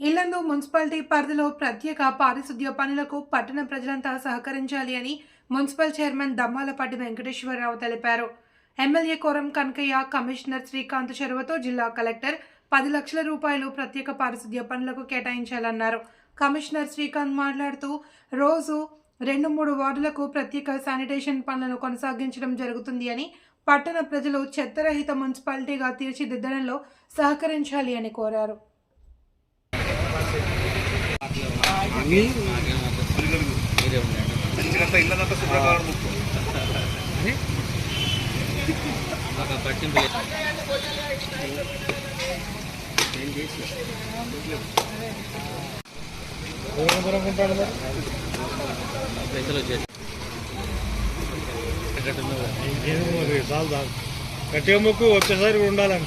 Yellandu municipality పరిధిలో ప్రత్యేక పారిశుద్ధ్య పనులకు పట్టణ ప్రజలంతా సహకరించాలి అని మున్సిపల్ చైర్మన్ దమ్మాలపాటి వెంకటేశ్వరరావు తెలిపారు. ఎమ్మెల్యే కోరం కనకయ్య కమిషనర్ శ్రీకాంత్ చెరువతో జిల్లా కలెక్టర్ పది లక్షల రూపాయలు ప్రత్యేక పారిశుద్ధ్య పనులకు కేటాయించాలన్నారు. కమిషనర్ శ్రీకాంత్ మాట్లాడుతూ రోజు రెండు మూడు వార్డులకు ప్రత్యేక శానిటేషన్ పనులను కొనసాగించడం జరుగుతుంది అని పట్టణ ప్రజలు చెత్తరహిత మున్సిపాలిటీగా తీర్చిదిద్దడంలో సహకరించాలి అని కోరారు మంచిగా ఇల్లంతా శుభ్రంగా ముక్కు ఒక పట్టింపు ముక్కు పైసలు వచ్చేసి ఉండాలని.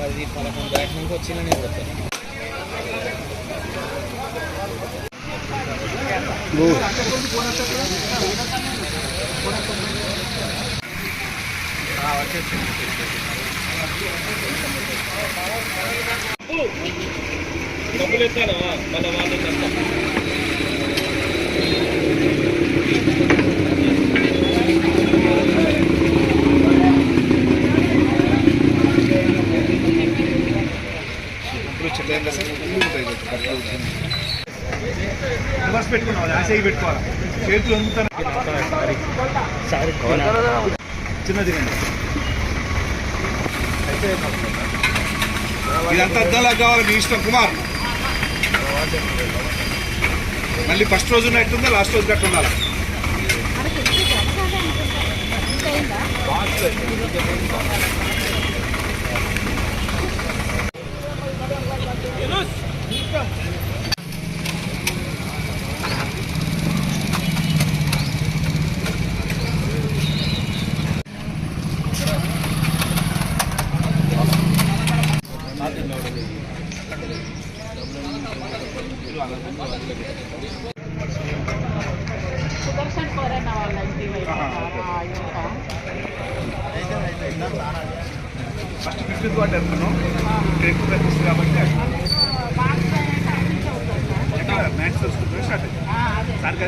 భూ రాత్రి పది పదకొండు దాటినాక వచ్చిన నేను వస్తాను డబ్బులు ఎత్తానా మన వాళ్ళు పెట్టుకున్నాం ఆశయ్య పెట్టుకోవాలి? చేతులు అందుతాను? చిన్నది ఇదంతా అద్దాలా కావాలి మీ ఇష్టం కుమార్. మళ్ళీ ఫస్ట్ రోజు ఎట్టుందా లాస్ట్ రోజు గట్టు ఉండాలి. సుదర్శన్ కోరన్న వాళ్ళ ఇంటి ఫస్ట్ ఫిఫ్త్ వాటి అనుకున్నాం ఎక్కువ కనిపిస్తుంది కాబట్టి సార్ మ్యాథ్స్ వస్తుంది అయింది ఆ, అదే. సార్కి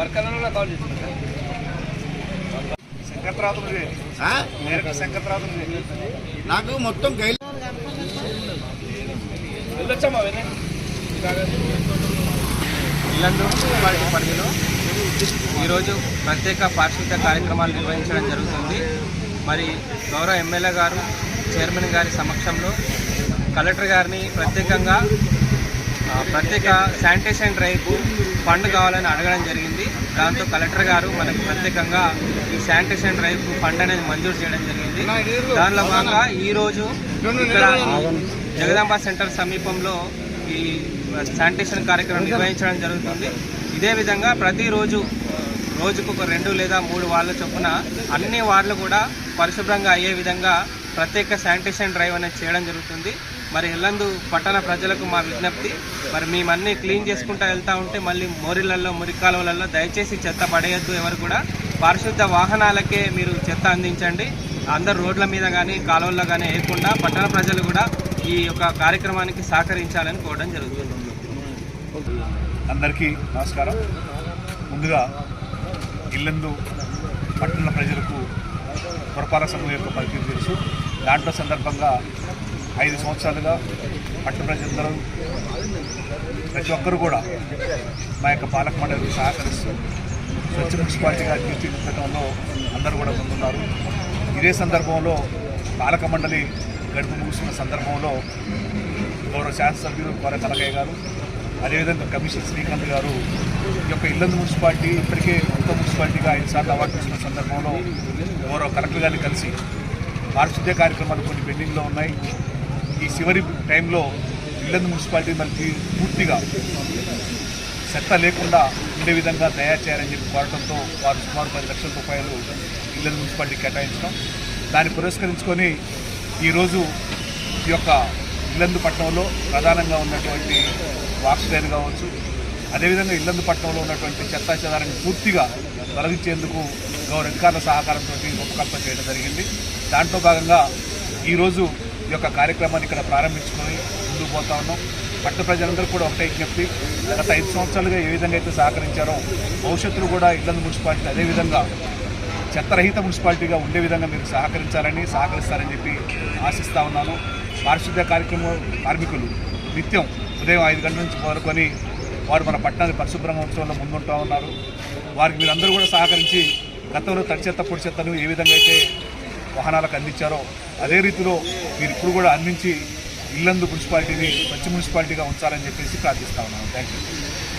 కాల్ నాకు మొత్తం ఇల్లందు మున్సిపాలిటీ పరిధిలో ఈరోజు ప్రత్యేక పారిశుద్ధ్య కార్యక్రమాలు నిర్వహించడం జరుగుతుంది. మరి గౌరవ ఎమ్మెల్యే గారు చైర్మన్ గారి సమక్షంలో కలెక్టర్ గారిని ప్రత్యేకంగా ఆ, ప్రత్యేక శానిటేషన్ డ్రైవ్కు ఫండ్ కావాలని అడగడం జరిగింది. దాంతో కలెక్టర్ గారు మనకు ప్రత్యేకంగా ఈ శానిటేషన్ డ్రైవ్ ఫండ్ అనేది మంజూరు చేయడం జరిగింది. దానిలో భాగంగా ఈరోజు ఇక్కడ జగదాంబ సెంటర్ సమీపంలో ఈ శానిటేషన్ కార్యక్రమం నిర్వహించడం జరుగుతుంది. ఇదే విధంగా ప్రతిరోజు రోజుకు ఒక రెండు లేదా మూడు వాళ్ళ చొప్పున అన్ని వార్లు కూడా పరిశుభ్రంగా అయ్యే విధంగా ప్రత్యేక శానిటేషన్ డ్రైవ్ అనేది చేయడం జరుగుతుంది. మరి ఎల్లందు పట్టణ ప్రజలకు మా విజ్ఞప్తి. మరి మేమన్నీ క్లీన్ చేసుకుంటూ వెళ్తూ ఉంటే మళ్ళీ మోరిళ్ళల్లో మురికాలువలలో దయచేసి చెత్త పడేయద్దు ఎవరు కూడా. పారిశుద్ధ వాహనాలకే మీరు చెత్త అందించండి. అందరు రోడ్ల మీద కానీ కాలువల్లో కానీ వేయకుండా పట్టణ ప్రజలు కూడా ఈ యొక్క కార్యక్రమానికి సహకరించాలని కోరడం జరుగుతుంది. అందరికీ నమస్కారం. ముందుగా ఇల్లందు పట్టణ ప్రజలకు పురపాలక సంఘం యొక్క పరిస్థితి తెలుసు. దాంట్లో సందర్భంగా ఐదు సంవత్సరాలుగా పట్టణ ప్రజలందరూ ప్రతి ఒక్కరు కూడా మా యొక్క పాలక మండలికి సహకరిస్తూ స్వచ్ఛ మున్సిపాలిటీగా తీర్చిదిద్దడంలో అందరూ కూడా ముందున్నారు. ఇదే సందర్భంలో పాలక మండలి గడుపు ముగుస్తున్న సందర్భంలో గౌరవ శాసనసభ్యులు కోర కనకయ్య గారు అదేవిధంగా కమిషనర్ శ్రీకాంత్ గారు ఈ యొక్క ఇల్లందు మున్సిపాలిటీ ఇప్పటికే ఉత్తమ మున్సిపాలిటీగా ఐదు సార్లు అవార్డు తీసుకున్న సందర్భంలో గౌరవ కలెక్టర్ గారిని కలిసి పారిశుద్ధ్య కార్యక్రమాలు కొన్ని పెండింగ్లో ఉన్నాయి. ఈ చివరి టైంలో ఇల్లందు మున్సిపాలిటీ మనకి పూర్తిగా చెత్త లేకుండా ఉండే విధంగా తయారు చేయాలని చెప్పి కోరడంతో వారు సుమారు పది లక్షల రూపాయలు ఇల్లందు మున్సిపాలిటీ కేటాయించడం. దాన్ని పురస్కరించుకొని ఈరోజు ఈ యొక్క ఇల్లందు పట్టణంలో ప్రధానంగా ఉన్నటువంటి వాక్స్లైన్ కావచ్చు అదేవిధంగా ఇల్లందు పట్టణంలో ఉన్నటువంటి చెత్తా చెదారాన్ని పూర్తిగా తొలగించేందుకు గౌరవ అధికారుల సహకారంతో రూపకల్పన చేయడం జరిగింది. దాంట్లో భాగంగా ఈరోజు ఈ యొక్క కార్యక్రమాన్ని ఇక్కడ ప్రారంభించుకొని ముందుకు పోతా ఉన్నాం. పట్టణ ప్రజలందరూ కూడా ఒకటే విజ్ఞప్తి గత ఐదు సంవత్సరాలుగా ఏ విధంగా అయితే సహకరించారో భవిష్యత్తులో కూడా ఇల్లందు మున్సిపాలిటీ అదేవిధంగా చెత్తరహిత మున్సిపాలిటీగా ఉండే విధంగా మీరు సహకరించాలని సహకరిస్తారని చెప్పి ఆశిస్తూ ఉన్నాను. పారిశుద్ధ్య కార్యక్రమం కార్మికులు నిత్యం ఉదయం ఐదు గంటల నుంచి మొదలుకొని వారు మన పట్టణాన్ని పరిశుభ్రంగా ఉంచడంలో ముందుంటూ ఉన్నారు. వారికి మీరందరూ కూడా సహకరించి గతంలో తడి చెత్త పొడి చెత్తను ఏ విధంగా అయితే వాహనాలకు అందించారో అదే రీతిలో మీరు ఇప్పుడు కూడా అందించి ఇల్లందు మున్సిపాలిటీని స్వచ్ఛ మున్సిపాలిటీగా ఉంచాలని చెప్పేసి ప్రార్థిస్తా ఉన్నాను థ్యాంక్ యూ